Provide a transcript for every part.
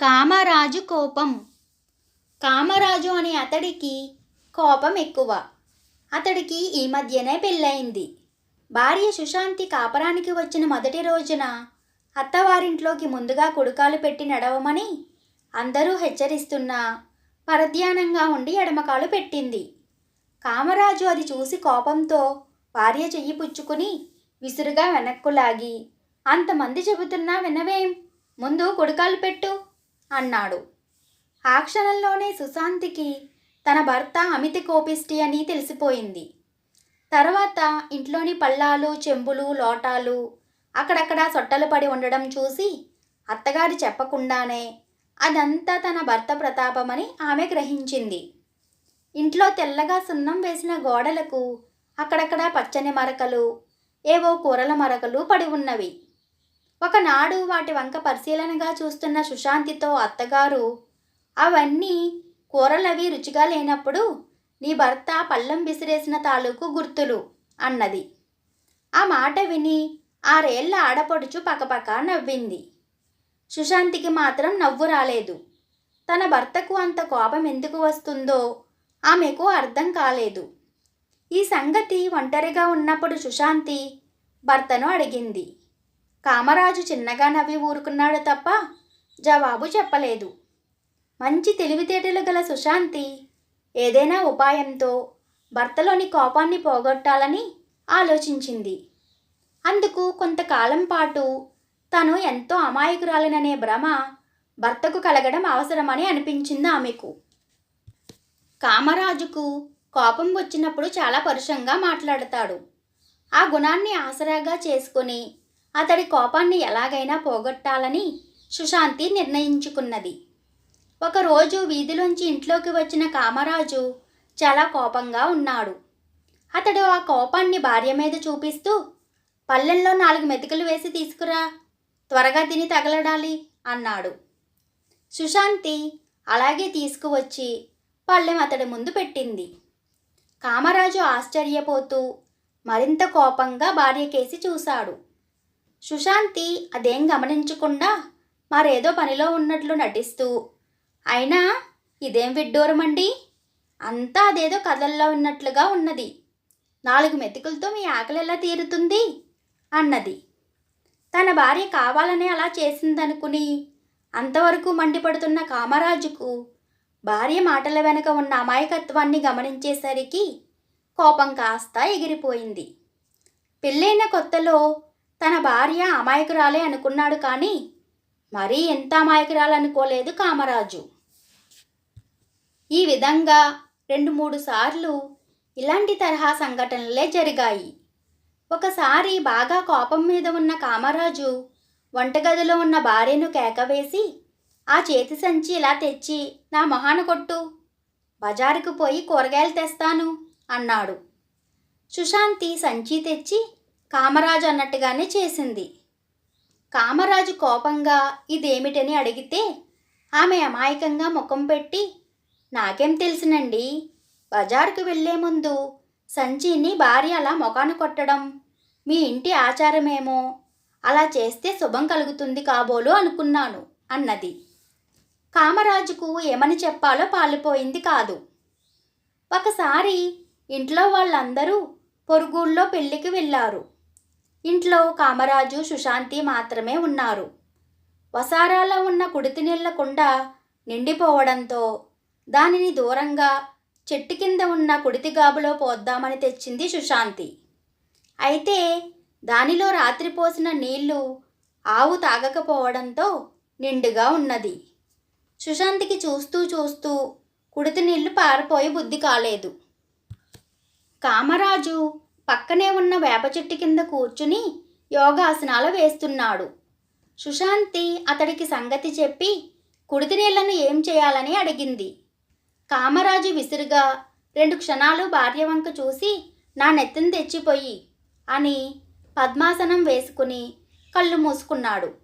కామరాజు కోపం. కామరాజు అనే అతడికి కోపం ఎక్కువ. అతడికి ఈ మధ్యనే పెళ్ళయింది. భార్య సుశాంతి కాపరానికి వచ్చిన మొదటి రోజున అత్తవారింట్లోకి ముందుగా కుడుకాలు పెట్టి నడవమని అందరూ హెచ్చరిస్తున్నా పరధ్యానంగా ఉండి ఎడమకాలు పెట్టింది. కామరాజు అది చూసి కోపంతో భార్య చెయ్యి పుచ్చుకుని విసురుగా వెనక్కు లాగి అంతమంది చెబుతున్నా వినవేం? ముందు కుడికాలు పెట్టు అన్నాడు. ఆ క్షణంలోనే సుశాంతికి తన భర్త అమితి కోపిష్టి అని తెలిసిపోయింది. తర్వాత ఇంట్లోని పళ్ళాలు చెంబులు లోటాలు అక్కడక్కడ సొట్టలు పడి ఉండడం చూసి అత్తగారు చెప్పకుండానే అదంతా తన భర్త ప్రతాపమని ఆమె గ్రహించింది. ఇంట్లో తెల్లగా సున్నం వేసిన గోడలకు అక్కడక్కడ పచ్చని మరకలు ఏవో కూరల మరకలు పడి ఉన్నవి. ఒకనాడు వాటి వంక పరిశీలనగా చూస్తున్న సుశాంతితో అత్తగారు అవన్నీ కూరలవి రుచిగా లేనప్పుడు నీ భర్త పళ్ళం విసిరేసిన తాలూకు గుర్తులు అన్నది. ఆ మాట విని ఆరేళ్ళ ఆడపడుచు పకపక నవ్వింది. సుశాంతికి మాత్రం నవ్వు రాలేదు. తన భర్తకు అంత కోపం ఎందుకు వస్తుందో ఆమెకు అర్థం కాలేదు. ఈ సంగతి ఒంటరిగా ఉన్నప్పుడు సుశాంతి భర్తను అడిగింది. కామరాజు చిన్నగా నవ్వి ఊరుకున్నాడు తప్ప జవాబు చెప్పలేదు. మంచి తెలివితేటలు గల సుశాంతి ఏదైనా ఉపాయంతో భర్తలోని కోపాన్ని పోగొట్టాలని ఆలోచించింది. అందుకు కొంతకాలం పాటు తను ఎంతో అమాయకురాలననే భ్రమ భర్తకు కలగడం అవసరమని అనిపించింది ఆమెకు. కామరాజుకు కోపం వచ్చినప్పుడు చాలా పరుషంగా మాట్లాడతాడు. ఆ గుణాన్ని ఆసరాగా చేసుకొని అతడి కోపాన్ని ఎలాగైనా పోగొట్టాలని సుశాంతి నిర్ణయించుకున్నది. ఒకరోజు వీధిలోంచి ఇంట్లోకి వచ్చిన కామరాజు చాలా కోపంగా ఉన్నాడు. అతడు ఆ కోపాన్ని భార్య మీద చూపిస్తూ పల్లెల్లో నాలుగు మెతుకులు వేసి తీసుకురా త్వరగా తిని తగలడాలి అన్నాడు. సుశాంతి అలాగే తీసుకువచ్చి పళ్ళెం అతడి ముందు పెట్టింది. కామరాజు ఆశ్చర్యపోతూ మరింత కోపంగా భార్యకేసి చూశాడు. సుశాంతి అదేం గమనించకుండా మరేదో పనిలో ఉన్నట్లు నటిస్తూ అయినా ఇదేం విడ్డూరమండి? అంతా అదేదో కథల్లో ఉన్నట్లుగా ఉన్నది. నాలుగు మెతుకులతో మీ ఆకలి ఎలా తీరుతుంది? అన్నది. తన భార్య కావాలనే అలా చేసిందనుకుని అంతవరకు మండిపడుతున్న కామరాజుకు భార్య మాటల వెనుక ఉన్న అమాయకత్వాన్ని గమనించేసరికి కోపం కాస్త ఎగిరిపోయింది. పెళ్ళైన కొత్తలో తన భార్య అమాయకురాలే అనుకున్నాడు కానీ మరీ ఎంత అమాయకురాలనుకోలేదు కామరాజు. ఈ విధంగా రెండు మూడు సార్లు ఇలాంటి తరహా సంఘటనలే జరిగాయి. ఒకసారి బాగా కోపం మీద ఉన్న కామరాజు వంటగదిలో ఉన్న భార్యను కేకవేసి ఆ చేతి సంచి ఇలా తెచ్చి నా మొహాన కొట్టు. బజారుకు పోయి కూరగాయలు తెస్తాను అన్నాడు. సుశాంతి సంచి తెచ్చి కామరాజు అన్నట్టుగానే చేసింది. కామరాజు కోపంగా ఇదేమిటని అడిగితే ఆమె అమాయకంగా ముఖం పెట్టి నాకేం తెలిసినండి బజారుకు వెళ్ళే ముందు సంచిని భార్య అలా మొఖాన కొట్టడం మీ ఇంటి ఆచారమేమో అలా చేస్తే శుభం కలుగుతుంది కాబోలు అనుకున్నాను అన్నది. కామరాజుకు ఏమని చెప్పాలో పాలిపోయింది కాదు. ఒకసారి ఇంట్లో వాళ్ళందరూ పొరుగుళ్ళో పెళ్ళికి వెళ్ళారు. ఇంట్లో కామరాజు సుశాంతి మాత్రమే ఉన్నారు. వసారాలో ఉన్న కుడితి నీళ్ళ కుండ నిండిపోవడంతో దానిని దూరంగా చెట్టు కింద ఉన్న కుడితి గాబులో పోద్దామని తెచ్చింది సుశాంతి. అయితే దానిలో రాత్రి పోసిన నీళ్ళు ఆవు తాగకపోవడంతో నిండుగా ఉన్నది. సుశాంతికి చూస్తూ చూస్తూ కుడితి నీళ్ళు పారిపోయి బుద్ధి కాలేదు. కామరాజు పక్కనే ఉన్న వేప చెట్టు కింద కూర్చుని యోగాసనాలు వేస్తున్నాడు. సుశాంతి అతడికి సంగతి చెప్పి కుడితి నీళ్ళను ఏం చేయాలని అడిగింది. కామరాజు విసురుగా రెండు క్షణాలు భార్య వంక చూసి నా నెత్తిని తెచ్చిపోయి అని పద్మాసనం వేసుకుని కళ్ళు మూసుకున్నాడు.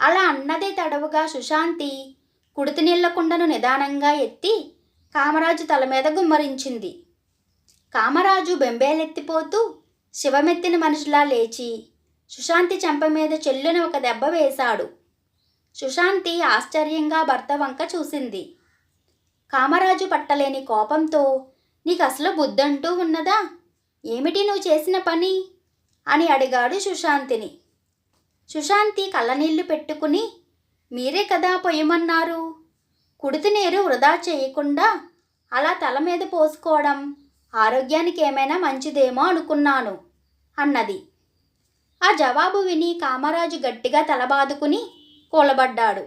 అలా అన్నదే తడవుగా సుశాంతి కుడితి నీళ్ళ కుండను నిదానంగా ఎత్తి కామరాజు తల మీద గుమ్మరించింది. కామరాజు బెంబేలెత్తిపోతూ శివమెత్తిన మనిషిలా లేచి సుశాంతి చెంప మీద చెల్లుని ఒక దెబ్బ వేశాడు. సుశాంతి ఆశ్చర్యంగా భర్త వంక చూసింది. కామరాజు పట్టలేని కోపంతో నీకు అసలు బుద్ధంటూ ఉన్నదా? ఏమిటి నువ్వు చేసిన పని? అని అడిగాడు సుశాంతిని. సుశాంతి కళ్ళనీళ్ళు పెట్టుకుని మీరే కదా పొయ్యమన్నారు? కుడితి నీరు వృధా చేయకుండా అలా తల మీద పోసుకోవడం ఆరోగ్యానికి ఏమైనా మంచిదేమో అనుకున్నాను అన్నది. ఆ జవాబు విని కామరాజు గట్టిగా తలబాదుకుని కూలబడ్డాడు.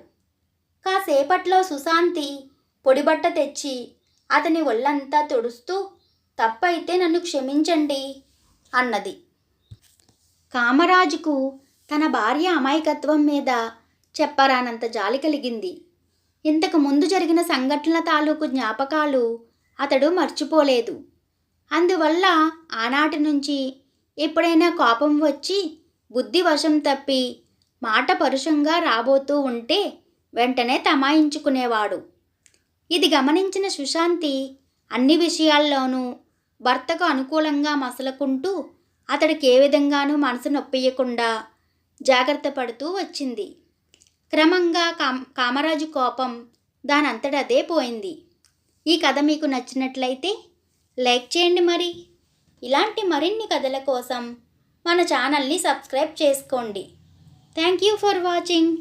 కాసేపట్లో సుశాంతి పొడిబట్ట తెచ్చి అతని ఒళ్ళంతా తుడుస్తూ తప్పైతే నన్ను క్షమించండి అన్నది. కామరాజుకు తన భార్య అమాయకత్వం మీద చెప్పరానంత జాలి కలిగింది. ఇంతకు ముందు జరిగిన సంఘటనల తాలూకు జ్ఞాపకాలు అతడు మర్చిపోలేదు. అందువల్ల ఆనాటి నుంచి ఎప్పుడైనా కోపం వచ్చి బుద్ధి వశం తప్పి మాట పరుషంగా రాబోతూ ఉంటే వెంటనే తమాయించుకునేవాడు. ఇది గమనించిన సుశాంతి అన్ని విషయాల్లోనూ భర్తకు అనుకూలంగా మసలుకుంటూ అతడికి ఏ విధంగానూ మనసు నొప్పియకుండా జాగ్రత్త పడుతూ వచ్చింది. క్రమంగా కామ కామరాజు కోపం దానంతటదే పోయింది. ఈ కథ మీకు నచ్చినట్లయితే లైక్ చేయండి మరి. ఇలాంటి మరిన్ని కథల కోసం మన ఛానల్ని సబ్స్క్రైబ్ చేసుకోండి. Thank you for watching.